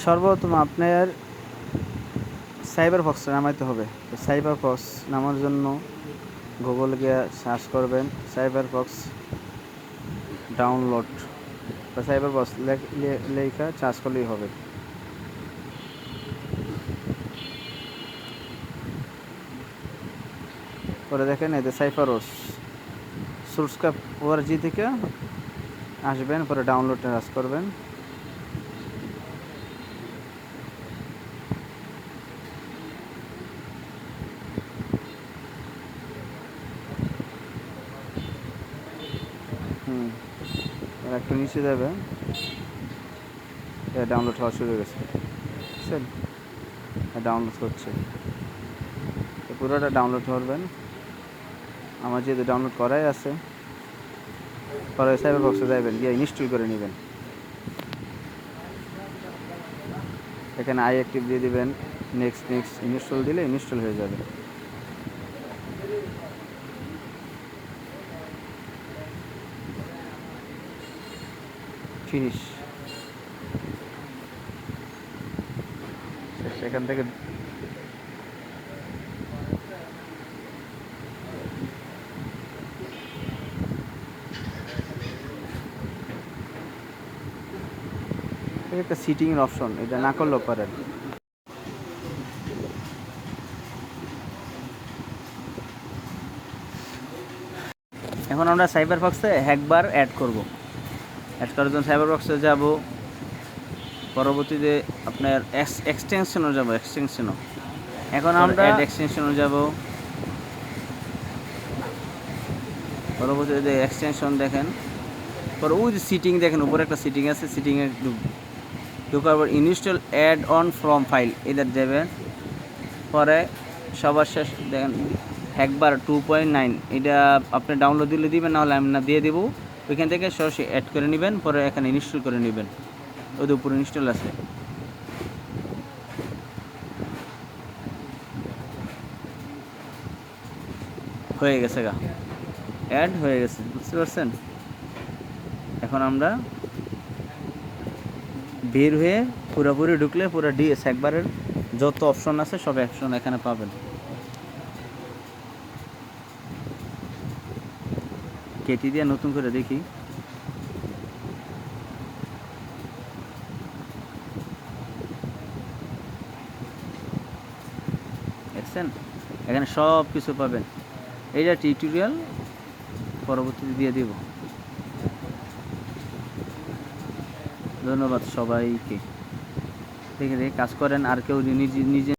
সর্বপ্রথম আপনার cyber Fox নামাইতে হবে। তো সাইবার ফক্স নামার জন্য গুগল গিয়ে সার্চ করবেন সাইবার ফক্স ডাউনলোড বা সাইবার ফক্স লেখা সার্চ করলেই হবে। পরে দেখেন এতে সাইফারোস সুরস্কাপ ওআরজি থেকে আসবেন, পরে ডাউনলোড টাচ করবেন। হুম। একটু নিচে যাবে। ডাউনলোড হওয়া শুরু হয়ে গেছে। বুঝছেন? ডাউনলোড করছে তো পুরোটা ডাউনলোড করবেন আমার যেহেতু ডাউনলোড করাই আছে, পরে সাইবার বক্সে যাবেন গিয়ে ইনস্টল করে নেবেন। এখানে আই অ্যাক্টিভ দিয়ে দেবেন নেক্সট নেক্সট ইনস্টল দিলে ইনস্টল হয়ে যাবে। ফিনিশ সেখান থেকে এটা একটা সিটিং এর অপশন এটা না করলেও পারেন। এখন আমরা সাইবার ফক্সে একবার অ্যাড করব। অ্যাড করার জন্য সাইবার বক্সে যাব। পরবর্তীতে আপনার এক্সটেনশনও যাব এক্সটেনশনও এখন আমরা এক্সটেনশনও যাব। পরবর্তীতে এক্সটেনশন দেখেন পরে ওই যে সিটিং দেখেন উপরে একটা সিটিং আছে সিটিংয়ে ঢুকবে ঢুকার পর install add on from file এদের দেবেন পরে সবার শেষ দেখেন একবার টু পয়েন্ট নাইন এটা আপনি ডাউনলোড দিলে দিবেন নাহলে আমি না দিয়ে দেবো। ওইখান থেকে সরাসরি অ্যাড করে নেবেন, পরে এখানে ইনস্টল করে নেবেন। ওদের উপরে ইনস্টল আছে। হয়ে গেছে গা। অ্যাড হয়ে গেছে, বুঝতে পারছেন? এখন আমরা বের হয়ে পুরোপুরি ঢুকলে পুরো ডিএস একবারের যত অপশন আছে সব অপশন এখানে পাবেন। কেটে দিয়ে নতুন করে দেখি। দেখছেন? এখানে সব কিছু পাবেন। এইটা টিউটোরিয়াল পরবর্তীতে দিয়ে দিব। ধন্যবাদ সবাইকে। দেখে দেখে কাজ করেন, আর কেউ নিজে নিজে